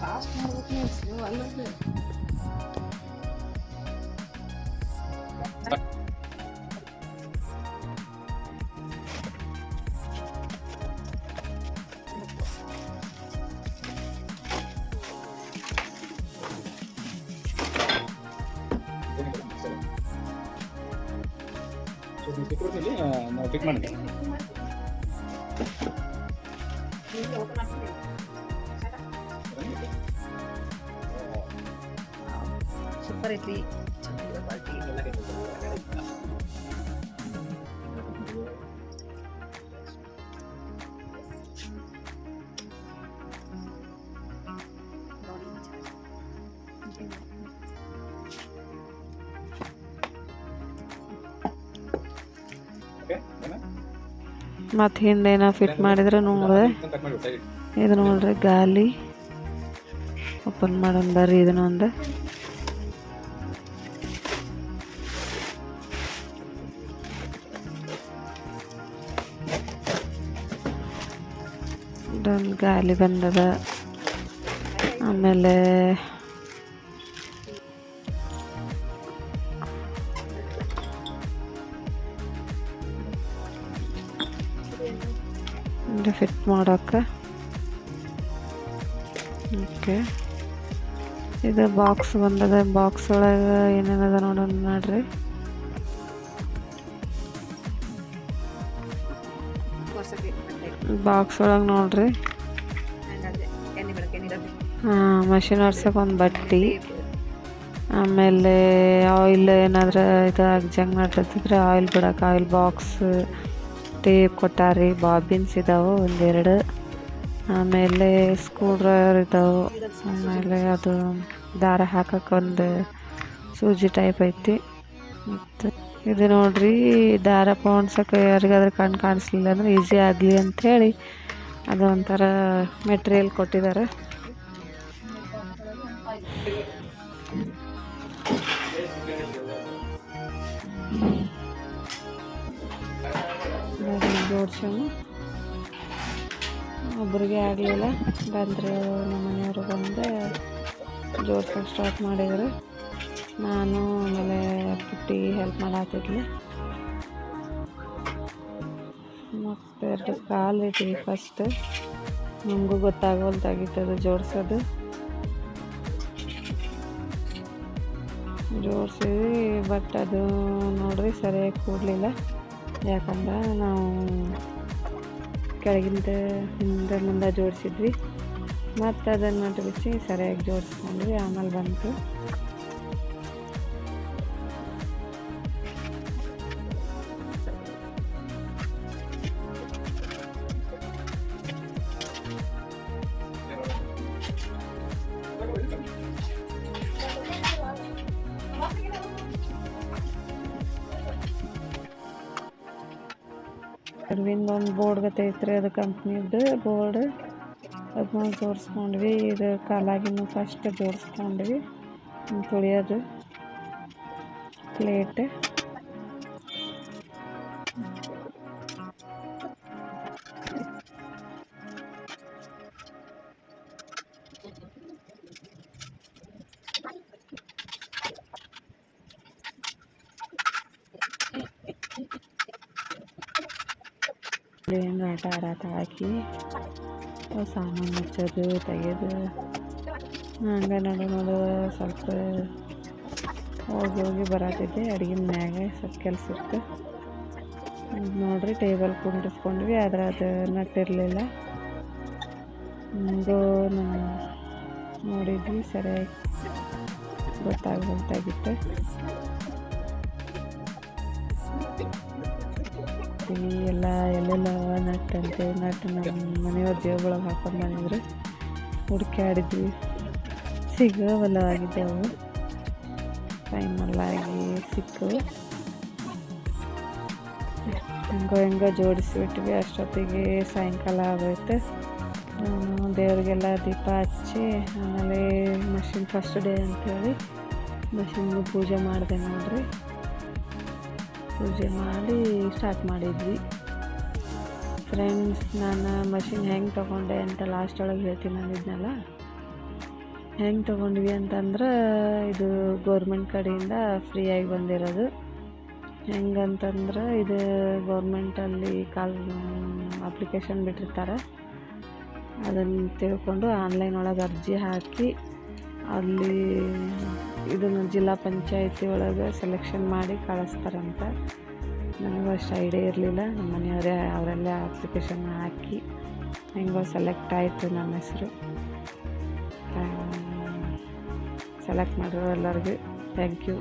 Fast ಮಾಡ್ಬೇಕು slow ಸೆಕ್ಯೂರಿಟಿಲಿ ನಾವು fit ಮಾಡಿದ್ದೆ ಸೂಪರ್ ಐತಿ ಚೆನ್ನಾಗಿದೆ ಕ್ವಾಲಿಟಿ ಓಕೆ ಮತ್ತು ಹಿಂದೆ ಏನೋ ಫಿಟ್ ಮಾಡಿದ್ರೆ ನೋಡಿದೆ ಕಟ್ ಮಾಡಿ ಸೈಡ್ ಇದು ನೋಡ್ರಿ, ಗಾಲಿ. ಓಪನ್ ಮಾಡೋಣ ಬರ್ರಿ ಇದನ್ನ ಒಂದು. ಇದೊಂದು ಗಾಲಿ ಬಂದದ. ಆಮೇಲೆ ಫಿಟ್ ಮಾಡೋಕ್ಕೆ. ಓಕೆ. ಇದು ಬಾಕ್ಸ್ ಬಂದದ ಬಾಕ್ಸ್ ಒಳಗೆ ಏನೇನದ ನೋಡೋಣ ನೋಡ್ರಿ ಬಾಕ್ಸ್ ಒಳಗೆ ನೋಡ್ರಿ. ಹಾಂ ಮಷಿನ್ ಒರ್ಸಕ್ಕೆ ಒಂದು ಬಟ್ಟಿ. ಆಮೇಲೆ ಆಯಿಲ್ ಏನಾದ್ರೆ ಇದು ಜಂಗ್ ಮಾಡಿರ್ತಿದ್ರೆ ಆಯಿಲ್ ಬಿಡೋಕೆ ಆಯಿಲ್ ಬಾಕ್ಸ್ ಟೇಪ್ ಕೊಟ್ಟಾರಿ, ಬಾಬಿನ್ಸ್ ಇದಾವೆ, ಒಂದೆರಡು. ಆಮೇಲೆ ಸ್ಕ್ರೂ ಡ್ರೈವರ್ ಇದಾವೆ. ಆಮೇಲೆ ಅದು ದಾರ ಹಾಕಕ್ಕೆ ಒಂದು ಸೂಜಿ ಟೈಪ್ ಐತಿ. ಮತ್ತು ಇದು ನೋಡ್ರಿ, ದಾರ ಪೋಣ್ಸಕ್ಕೆ ಯಾರಿಗಾದ್ರೂ ಕಣ್ಣು ಕಾಣಿಸ್ಲಿಲ್ಲ ಅಂದ್ರೆ ಈಸಿ ಆಗಲಿ ಅಂಥೇಳಿ ಅದು ಒಂಥರ ಮೆಟೀರಿಯಲ್ ಕೊಟ್ಟಿದ್ದಾರೆ ಜೋಡ್ಸೋಣ ಒಬ್ರಿಗೆ ಆಗಲಿಲ್ಲ. ಬಂದರು ನಮ್ಮ ಮನೆಯವರು ಬಂದು ಜೋಡ್ಸೋಕೆ ಸ್ಟಾರ್ಟ್ ಮಾಡಿದರು. ನಾನು ಆಮೇಲೆ ಪುಟ್ಟಿ ಹೆಲ್ಪ್ ಮಾಡತ್ತಿದ್ಲಿ ಮತ್ತು ಎರಡು ಕಾಲು ಇಟ್ಟಿವಿ ಫಸ್ಟ್ ನಮಗೂ ಗೊತ್ತಾಗೋಲ್ದಾಗಿತ್ತದು ಜೋಡಿಸೋದು. ಜೋಡಿಸಿದ್ವಿ ಬಟ್ ಅದು ನೋಡ್ರಿ ಸರಿಯಾಗಿ ಕೂಡಲಿಲ್ಲ. ಯಾಕಂದ್ರೆ ನಾವು ಕೆಳಗಿಂದ ಹಿಂದೆ ಮುಂದೆ ಜೋಡಿಸಿದ್ವಿ. ಮತ್ತು ಅದನ್ನು ತಿಳಿಸಿ ಸರಿಯಾಗಿ ಜೋಡಿಸ್ಕೊಂಡ್ವಿ ಆಮೇಲೆ ಬಂತು. ಅದ್ರಿಂದ ಒಂದು ಬೋರ್ಡ್ ಗತೆ ಐತ್ರಿ ಅದು ಕಂಪ್ನಿದು ಬೋರ್ಡ್ ಅದನ್ನ ಜೋಡಿಸ್ಕೊಂಡ್ವಿ, ಇದು ಕಾಲಾಗಿನ ಫಸ್ಟ್ ಜೋಡಿಸ್ಕೊಂಡ್ವಿ ತುಳಿಯೋದು ಪ್ಲೇಟ್ ಹೆಂಗೆ ಆಟ ಆಡಾಟ ಹಾಕಿ ಸಾಮಾನು ಹಚ್ಚೋದು ತೆಗೆಯೋದು ಹಂಗೆ ನಡು ನೋಡು ಸ್ವಲ್ಪ ಹೋಗಿ ಹೋಗಿ ಬರತ್ತಿದ್ದೆ. ಅಡುಗೆ ಮನ್ಯಾಗ ಸ್ವಲ್ಪ ಕೆಲಸ ಇತ್ತು. ನೋಡ್ರಿ, ಟೇಬಲ್ ಕುಂಡಿಸ್ಕೊಂಡ್ವಿ ಆದ್ರೆ ಅದು ನಟ್ಟಿರಲಿಲ್ಲ. ಹಿಂಗೋ ನಾವು ನೋಡಿದ್ವಿ ಸರಿಯಾಗಿ ಗೊತ್ತಾಗ್ಬೋದಾಗಿತ್ತು ಈ ಎಲ್ಲ ಎಲ್ಲೆಲ್ಲ ನಟ್ ನಟ್ಟು ನಟ್ ನಮ್ಮ ಮನೆಯವ್ರ ದೇವ್ರೊಳಗೆ ಹಾಕೊಂಡು ಬಂದಿದ್ರು. ಹುಡುಕ್ಯಾಡಿದ್ವಿ ಸಿಗೋವಲ್ಲ ಆಗಿದ್ದವು. ಆಗಿ ಸಿಕ್ಕು. ಹೆಂಗೋ ಹೆಂಗೋ ಜೋಡಿಸಿಬಿಟ್ವಿ. ಅಷ್ಟೊತ್ತಿಗೆ ಸಾಯಂಕಾಲ ಆಗೋಯ್ತು. ದೇವ್ರಿಗೆಲ್ಲ ದೀಪ ಹಚ್ಚಿ, ಆಮೇಲೆ ಮಷಿನ್ ಫಸ್ಟ್ ಡೇ ಅಂತೇಳಿ ಮಷಿನ್ಗೆ ಪೂಜೆ ಮಾಡಿದೆ ನೋಡ್ರಿ. ಪೂಜೆ ಮಾಡಿ ಸ್ಟಾರ್ಟ್ ಮಾಡಿದ್ವಿ. ಫ್ರೆಂಡ್ಸ್ ನಾನು ಮಷಿನ್ ಹೆಂಗೆ ತೊಗೊಂಡೆ ಅಂತ ಲಾಸ್ಟ್ ಒಳಗೆ ಹೇಳ್ತೀನಿ ಅಂದಿದ್ನಲ್ಲ? ಹೆಂಗೆ ತೊಗೊಂಡ್ವಿ ಅಂತಂದ್ರೆ ಇದು ಗೌರ್ಮೆಂಟ್ ಕಡೆಯಿಂದ ಫ್ರೀಯಾಗಿ ಬಂದಿರೋದು. ಹೆಂಗಂತಂದ್ರೆ ಇದು ಗೌರ್ಮೆಂಟಲ್ಲಿ ಕಾಲ್ ಅಪ್ಲಿಕೇಶನ್ ಬಿಟ್ಟಿರ್ತಾರೆ. ಅದನ್ನು ತಿಳ್ಕೊಂಡು ಆನ್ಲೈನ್ ಒಳಗೆ ಅರ್ಜಿ ಹಾಕಿ ಅಲ್ಲಿ ಇದನ್ನು ಜಿಲ್ಲಾ ಪಂಚಾಯತಿ ಒಳಗೆ ಸೆಲೆಕ್ಷನ್ ಮಾಡಿ ಕಳಿಸ್ತಾರಂತ. ನನಗೂ ಅಷ್ಟು ಐಡಿಯಾ ಇರಲಿಲ್ಲ. ನಮ್ಮ ಮನೆಯವರೇ ಅವರಲ್ಲೇ ಅಪ್ಲಿಕೇಶನ್ ಹಾಕಿ ಹೆಂಗೋ ಸೆಲೆಕ್ಟ್ ಆಯಿತು ನನ್ನ ಹೆಸರು. ಸೆಲೆಕ್ಟ್ ಮಾಡಿರೋ ಎಲ್ಲರಿಗೂ ಥ್ಯಾಂಕ್ ಯು